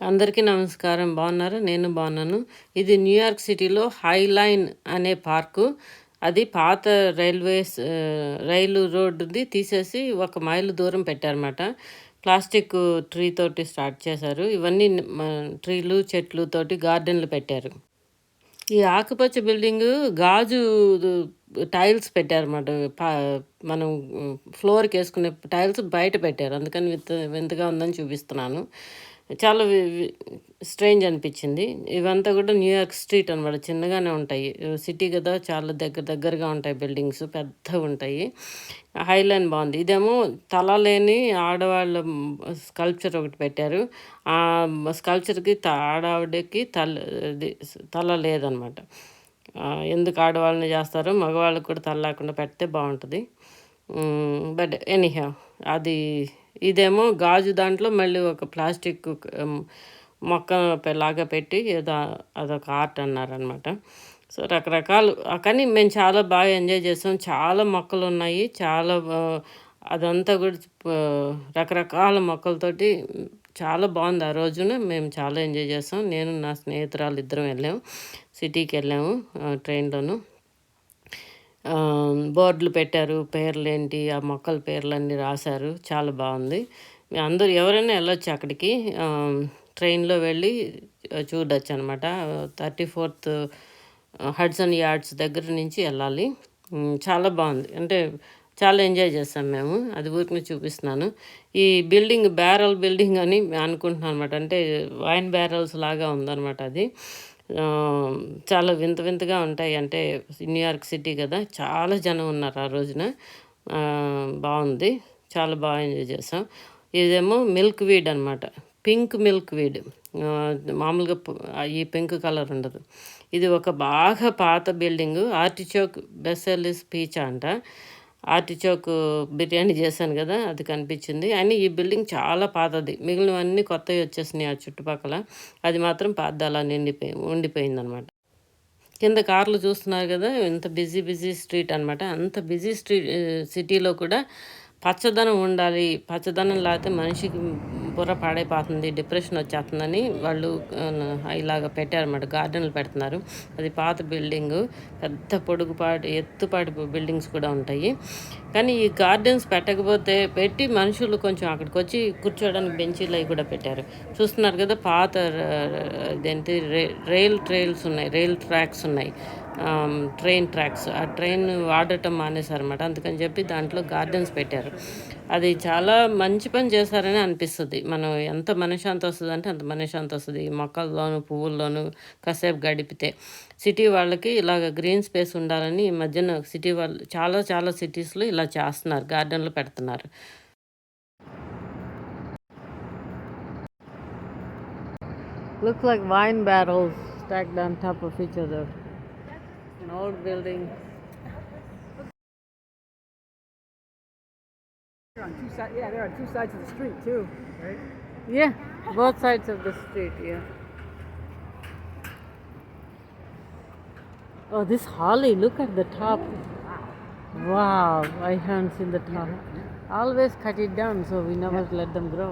అందరికీ నమస్కారం. బాగున్నారు? నేను బాగున్నాను. ఇది న్యూయార్క్ సిటీలో హైలైన్ అనే పార్కు. అది పాత రైల్వేస్ రైలు రోడ్డుది తీసేసి ఒక మైలు దూరం పెట్టారన్నమాట. ప్లాస్టిక్ ట్రీ తోటి స్టార్ట్ చేశారు. ఇవన్నీ ట్రీలు చెట్లు తోటి గార్డెన్లు పెట్టారు. ఈ ఆకుపచ్చ బిల్డింగ్ గాజు టైల్స్ పెట్టారన్నమాట. మనం ఫ్లోర్కి వేసుకునే టైల్స్ బయట పెట్టారు. అందుకని వింత వింతగా ఉందని చూపిస్తున్నాను. చాలా స్ట్రేంజ్ అనిపించింది. ఇవంతా కూడా న్యూయార్క్ స్ట్రీట్ అనమాట చిన్నగానే ఉంటాయి. సిటీ కదా చాలా దగ్గర దగ్గరగా ఉంటాయి బిల్డింగ్స్ పెద్దగా ఉంటాయి. హైలైన్ బాగుంది. ఇదేమో తల లేని ఆడవాళ్ళ స్కల్ప్చర్ ఒకటి పెట్టారు. ఆ స్కల్ప్చర్కి ఆడవాడికి తల తల లేదనమాట ఎందుకు ఆడవాళ్ళని చేస్తారో మగవాళ్ళకి కూడా తల లేకుండా పెడితే బాగుంటుంది. బట్ ఎనీహా అది ఇదేమో గాజు దాంట్లో మళ్ళీ ఒక ప్లాస్టిక్ మొక్క లాగా పెట్టి ఏదో అదొక ఆర్ట్ అన్నారనమాట సో రకరకాలు కానీ మేము చాలా బాగా ఎంజాయ్ చేస్తాం చాలా మొక్కలు ఉన్నాయి. చాలా అదంతా కూడా రకరకాల మొక్కలతోటి చాలా బాగుంది. ఆ రోజున మేము చాలా ఎంజాయ్ చేస్తాం నేను నా స్నేహితురాలు ఇద్దరం వెళ్ళాము సిటీకి వెళ్ళాము ట్రైన్లోను. బోర్డులు పెట్టారు పేర్లేంటి ఆ మొక్కల పేర్లన్నీ రాశారు. చాలా బాగుంది. అందరూ ఎవరైనా వెళ్ళొచ్చు అక్కడికి. ట్రైన్లో వెళ్ళి చూడొచ్చు అనమాట థర్టీ ఫోర్త్ హడ్సన్ యార్డ్స్ దగ్గర నుంచి వెళ్ళాలి. చాలా బాగుంది. అంటే చాలా ఎంజాయ్ చేస్తాం మేము. అది ఊరికి చూపిస్తున్నాను. ఈ బిల్డింగ్ బ్యారల్ బిల్డింగ్ అని అనుకుంటున్నాను అనమాట అంటే వైన్ బ్యారల్స్ లాగా ఉందన్నమాట అది. చాలా వింత వింతగా ఉంటాయి. అంటే న్యూయార్క్ సిటీ కదా చాలా జనం ఉన్నారు ఆ రోజున. బాగుంది. చాలా బాగా ఎంజాయ్ చేసాం ఇదేమో మిల్క్ వీడ్ అనమాట పింక్ మిల్క్ వీడ్. మామూలుగా ఈ పింక్ కలర్ ఉండదు. ఇది ఒక బాగా పాత బిల్డింగు. ఆర్టిచోక్ బెసెలిస్ పీచ్ అంట. ఆర్టిచోక్ బిర్యానీ చేశాను కదా అది కనిపించింది. అని ఈ బిల్డింగ్ చాలా పాతది. మిగిలినవన్నీ కొత్తవి వచ్చేసినాయి ఆ చుట్టుపక్కల. అది మాత్రం పాత అలా నిండిపోయి ఉండిపోయింది అనమాట కింద కార్లు చూస్తున్నారు కదా ఇంత బిజీ బిజీ స్ట్రీట్ అనమాట అంత బిజీ స్ట్రీట్ సిటీలో కూడా పచ్చదనం ఉండాలి. పచ్చదనం లేకపోతే మనిషికి బుర్ర పాడైపోతుంది డిప్రెషన్ వచ్చేస్తుందని వాళ్ళు ఇలాగ పెట్టారన్నమాట. గార్డెన్లు పెడుతున్నారు. అది పాత బిల్డింగ్ పెద్ద పొడుగుపాటి ఎత్తుపాటి బిల్డింగ్స్ కూడా ఉంటాయి. కానీ ఈ గార్డెన్స్ పెట్టకపోతే పెట్టి మనుషులు కొంచెం అక్కడికి వచ్చి కూర్చోవడానికి బెంచీలు అవి కూడా పెట్టారు. చూస్తున్నారు కదా పాత ఇదేంటి రైల్ ట్రైల్స్ ఉన్నాయి రైల్ ట్రాక్స్ ఉన్నాయి. Train tracks. ఆ ట్రైన్ వాడటం మానేశారనమాట అందుకని చెప్పి దాంట్లో గార్డెన్స్ పెట్టారు. అది చాలా మంచి పని చేశారని అనిపిస్తుంది. మనం ఎంత మనశ్శాంతి వస్తుంది అంటే అంత మనశ్శాంతి వస్తుంది. మొక్కల్లోనూ పువ్వుల్లోనూ కాసేపు గడిపితే సిటీ వాళ్ళకి ఇలాగ గ్రీన్ స్పేస్ ఉండాలని ఈ మధ్యన సిటీ వాళ్ళు చాలా చాలా సిటీస్లో ఇలా చేస్తున్నారు. గార్డెన్లు పెడుతున్నారు. Looks like wine barrels stacked on top of each other. An old building. They're on two sides. Yeah, they're on two sides of the street too, right? Yeah, both sides of the street. Yeah. Oh, this holly! Look at the top. Wow, I haven't seen the top. Always cut it down, so we never let them grow.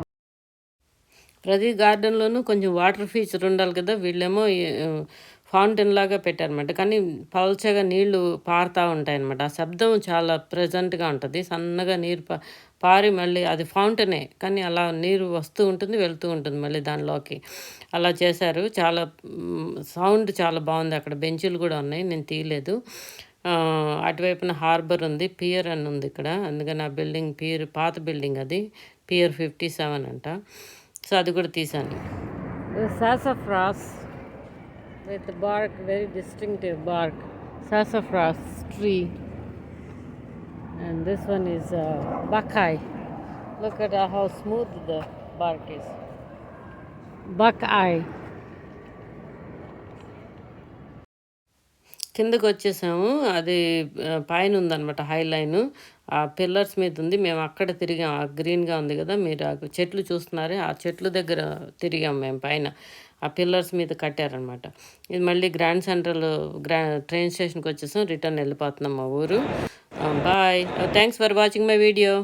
ప్రతి గార్డెన్లోనూ కొంచెం water feature ఉండాలి కదా వీళ్ళేమో fountain లాగా పెట్టారనమాట కానీ పల్చగా నీళ్ళు పారుతూ ఉంటాయి అనమాట ఆ శబ్దం చాలా ప్రజెంట్గా ఉంటుంది. సన్నగా నీరు పారి మళ్ళీ అది ఫౌంటనే. కానీ అలా నీరు వస్తూ ఉంటుంది వెళ్తూ ఉంటుంది మళ్ళీ దానిలోకి. అలా చేశారు. చాలా సౌండ్ చాలా బాగుంది అక్కడ. బెంచులు కూడా ఉన్నాయి. నేను తీయలేదు. అటువైపున హార్బర్ ఉంది. పియర్ అని ఉంది ఇక్కడ. అందుకని ఆ బిల్డింగ్ పియర్ పాత బిల్డింగ్ అది. పియర్ ఫిఫ్టీ సెవెన్ అంట. సో అది కూడా తీసాను సాసఫ్రాస్ with the bark, very distinctive bark, sassafras tree. And this one is uh, buckeye. Look at how smooth the bark is. Buckeye. కిందకు వచ్చేసాము అది పైన ఉందనమాట హై లైన్. ఆ పిల్లర్స్ మీద ఉంది మేము అక్కడ తిరిగాం. ఆ గ్రీన్గా ఉంది కదా మీరు ఆ చెట్లు చూస్తున్నారే ఆ చెట్లు దగ్గర తిరిగాం మేము పైన. ఆ పిల్లర్స్ మీద కట్టారనమాట. ఇది మళ్ళీ గ్రాండ్ సెంట్రల్ గ్రా ట్రైన్ స్టేషన్కి వచ్చేసాం రిటర్న్ వెళ్ళిపోతున్నాం మా ఊరు. Bye. Thanks for watching my video.